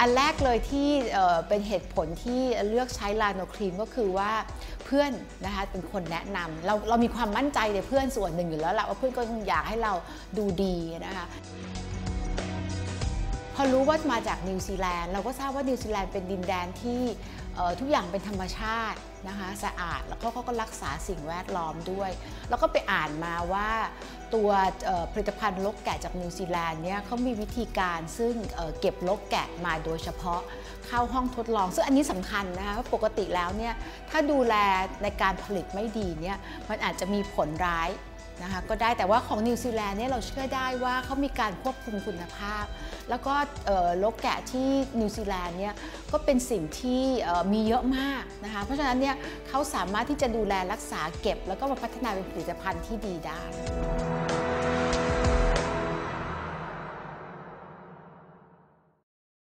อันแรกเลยที่เป็นเหตุผลที่เลือกใช้ลาโนครีมก็คือว่าเพื่อนนะคะเป็นคนแนะนำเราเรามีความมั่นใจในเพื่อนส่วนหนึ่งอยู่แล้วแหละว่าเพื่อนก็อยากให้เราดูดีนะคะพอรู้ว่ามาจากนิวซีแลนด์เราก็ทราบว่านิวซีแลนด์เป็นดินแดนที่ทุกอย่างเป็นธรรมชาตินะคะสะอาดแล้วก็เขาก็รักษาสิ่งแวดล้อมด้วย แล้วก็ไปอ่านมาว่า ตัวผลิตภัณฑ์ลกแกะจากนิวซีแลนด์เนี่ยเขามีวิธีการซึ่งเเก็บลกแกะมาโดยเฉพาะเข้าห้องทดลอง ซึ่งอันนี้สำคัญนะคะเพราะปกติแล้วเนี่ยถ้าดูแลในการผลิตไม่ดีเนี่ยมันอาจจะมีผลร้ายนะคะก็ได้แต่ว่าของนิวซีแลนด์เนี่ยเราเชื่อได้ว่าเขามีการควบคุมคุณภาพ แล้วก็ลกแกะที่นิวซีแลนด์เนี่ยก็เป็นสิ่งที่มีเยอะมากนะคะเพราะฉะนั้นเนี่ยเขาสามารถที่จะดูแลรักษาเก็บ แล้วก็มาพัฒนาเป็นผลิตภัณฑ์ที่ดีได้